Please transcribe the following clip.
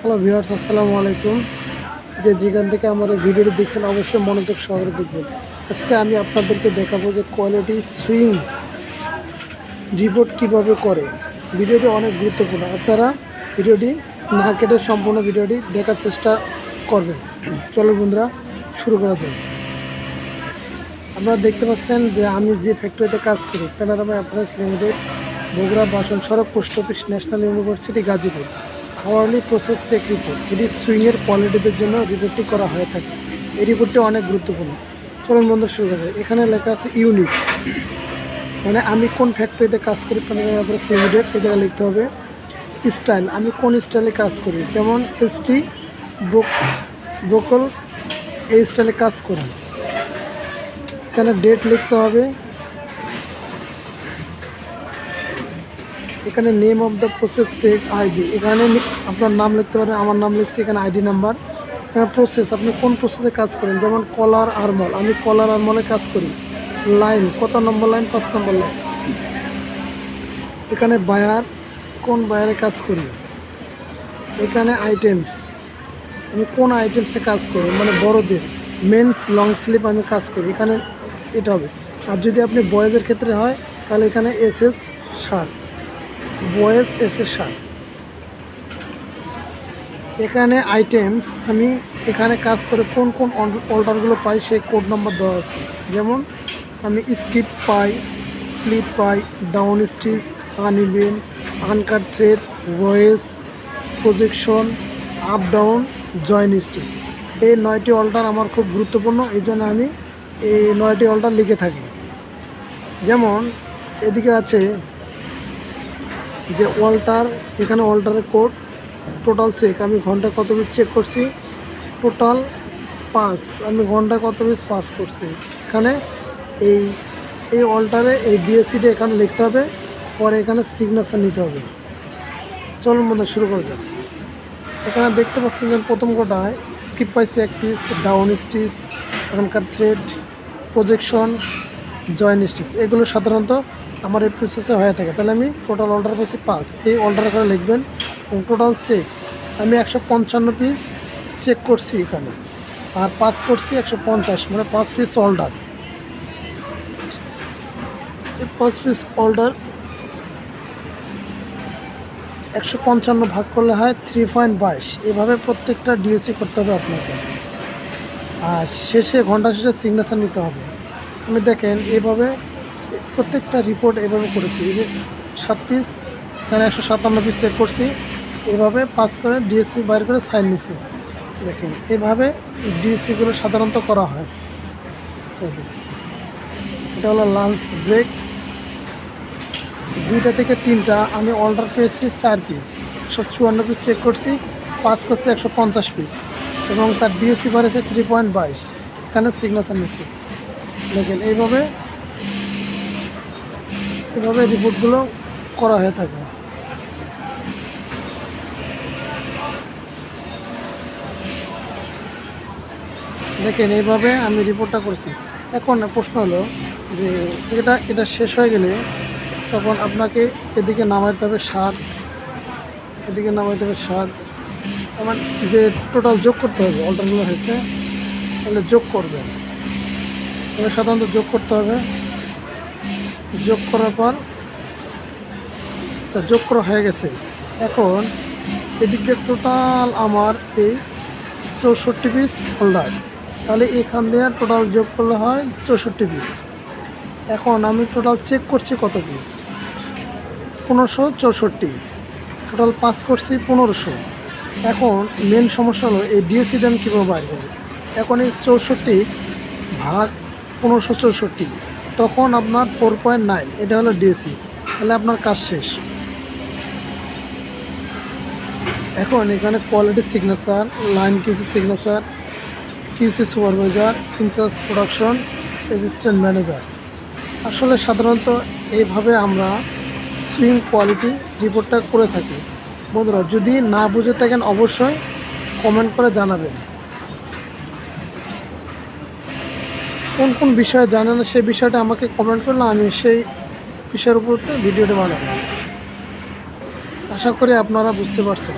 Hello viewers, আসসালামু আলাইকুম। যে যেখান থেকে আমার এই ভিডিওটি দেখছেন, অবশ্যই মনোযোগ সহকারে দেখবেন। আজকে আমি আপনাদেরকে দেখাবো যে কোয়ালিটি সুইং রিপোর্ট কীভাবে করে। ভিডিওটি অনেক গুরুত্বপূর্ণ। আপনারা ভিডিওটি না কেটে সম্পূর্ণ ভিডিওটি দেখার চেষ্টা করবেন। চলো বন্ধুরা, শুরু করা যাক। আপনারা দেখতে পাচ্ছেন যে আমি যে ফ্যাক্টরিতে কাজ করি প্যানারামা অ্যাপ্লায়েন্স লিমিটেড, বগুড়া বাসন সড়ক post office, national university, Gazipur. Hourly process check report এটি সুইংয়ের কোয়ালিটিদের জন্য রিপোর্টটি করা হয়ে থাকে। এই রিপোর্টটি অনেক গুরুত্বপূর্ণ। চলুন বন্ধু শুরু করা এখানে লেখা আছে ইউনিট মানে আমি কোন ফ্যাক্টরিতে কাজ করি প্যানারামা অ্যাপ্লায়েন্স লিমিটেড এই জায়গায় লিখতে হবে স্টাইল আমি কোন স্টাইলে কাজ করি? যেমন এসটি ব্রোকল এই স্টাইলে কাজ করি। এখানে ডেট লিখতে হবে এখানে name of the process check ID এখানে আপনার নাম লিখতে পারেন, আমার নাম লিখছি, এখানে আইডি নাম্বার প্রসেস আপনি কোন প্রসেসে কাজ করেন? যেমন কলার আরমল, আমি কলার আরমলে কাজ করি। লাইন কত নম্বর লাইন পাঁচ নম্বর লাইন এখানে বায়ার কোন বায়ারে কাজ করি? এখানে আইটেমস আমি কোন আইটেমসে কাজ করি? মানে বড়দের মেন্স লং স্লিপ আমি কাজ করি। এখানে এটা হবে। আর যদি আপনি বয়েজের ক্ষেত্রে হয়, তাহলে এখানে S S shirt boys S S এখানে আইটেমস আমি এখানে কাজ করে কোন কোন অর্ডারগুলো পাই, সেই কোড নাম্বার দেওয়া আছে। যেমন, আমি স্কিপ পাই প্লিট পাই down stitch uneven uncut thread voice projection up down join stitch এই নয়টি অল্টার আমার খুব গুরুত্বপূর্ণ, এই জন্য আমি এই নয়টি অল্টার লিখে থাকি। যেমন, এদিকে আছে যে অল্টার, এখানে অল্টারের কোড, টোটাল চেক আমি ঘণ্টা কত পিস চেক করছি? টোটাল পাস আমি ঘণ্টা কত পিস পাস করছি? এখানে এই এই অল্টারে, এই বিএসসিটা এখানে লিখতে হবে। পরে এখানে সিগনেচার নিতে হবে। চলুন মধ্যে শুরু করে যাক। এখানে দেখতে পাচ্ছেন যে প্রথম কোটায় স্কিপ পাইছি এক পিস ডাউন স্টিচ এখানকার থ্রেড প্রজেকশন জয়েন স্টিচ এগুলো সাধারণত আমার এই প্রসেসে হয়ে থাকে। তাহলে আমি টোটাল অর্ডার পাইছি পাঁচ। এই অর্ডার করে লিখবেন এবং টোটাল চেক আমি একশো পঞ্চান্ন পিস চেক করছি এখানে। আর পাস করছি একশো পঞ্চাশ মানে পাঁচ পিস অর্ডার পাঁচ পিস অর্ডার একশো পঞ্চান্ন ভাগ করলে হয় থ্রি পয়েন্ট বাইশ এভাবে প্রত্যেকটা ডিএসসি করতে হবে আপনাকে। আর শেষে ঘণ্টা শেষে সিগনেচার নিতে হবে। আমি দেখেন, এভাবে প্রত্যেকটা রিপোর্ট এভাবে করেছি। এই যে সাত পিস এখানে একশো সাতান্ন পিস চেক করছি। এভাবে পাস করে ডিএসসি বাইর করে সাইন নিছি। দেখেন, এভাবে ডিএসসিগুলো সাধারণত করা হয়। এটা হলো লাঞ্চ ব্রেক দুইটা থেকে তিনটা, আমি অর্ডার পেয়েছি চার পিস একশো চুয়ান্ন পিস চেক করছি পাস করছি একশো পঞ্চাশ পিস এবং তার ডিএসসি বাড়েছে থ্রি পয়েন্ট বাইশ। এখানে সিগনেচার নিচ্ছি দেখেন, এইভাবে এভাবে রিপোর্টগুলো করা হয়ে থাকে? দেখেন, এইভাবে আমি রিপোর্টটা করছি। এখন প্রশ্ন হলো যে এটা এটা শেষ হয়ে গেলে তখন আপনাকে এদিকে নামাইতে হবে সাত, এদিকে নামাইতে হবে সাত। আমার যে টোটাল যোগ করতে হবে অল্টারগুলো হয়েছে, তাহলে যোগ করবে এবার সাধারণত যোগ করতে হবে যোগ করার পর যোগ করা হয়ে গেছে। এখন এদিক দিয়ে টোটাল আমার এই চৌষট্টি পিস হোল্ডার তাহলে এখান দিয়ে টোটাল যোগ করলে হয় চৌষট্টি পিস এখন আমি টোটাল চেক করছি কত পিস পনেরোশো চৌষট্টি। টোটাল পাস করছি পনেরোশো। এখন মেন সমস্যা হলো এই ডিএসসি দাম কীভাবে বাইর এখন এই চৌষট্টি ভাগ পনেরোশো চৌষট্টি। তখন আপনার ফোর পয়েন্ট নাইন এটা হলো ডিএসসি তাহলে আপনার কাজ শেষ। এখন এখানে quality signature line QC signature QC supervisor incharge production assistant manager আসলে সাধারণত এইভাবে আমরা সুইং কোয়ালিটি রিপোর্টটা করে থাকি। বন্ধুরা, যদি না বুঝে থাকেন অবশ্যই কমেন্ট করে জানাবেন। কোন কোন বিষয়ে জানে না, সেই বিষয়টা আমাকে কমেন্ট করলে আমি সেই বিষয়ের উপর ভিডিওটা বানাবো। আশা করি আপনারা বুঝতে পারছেন।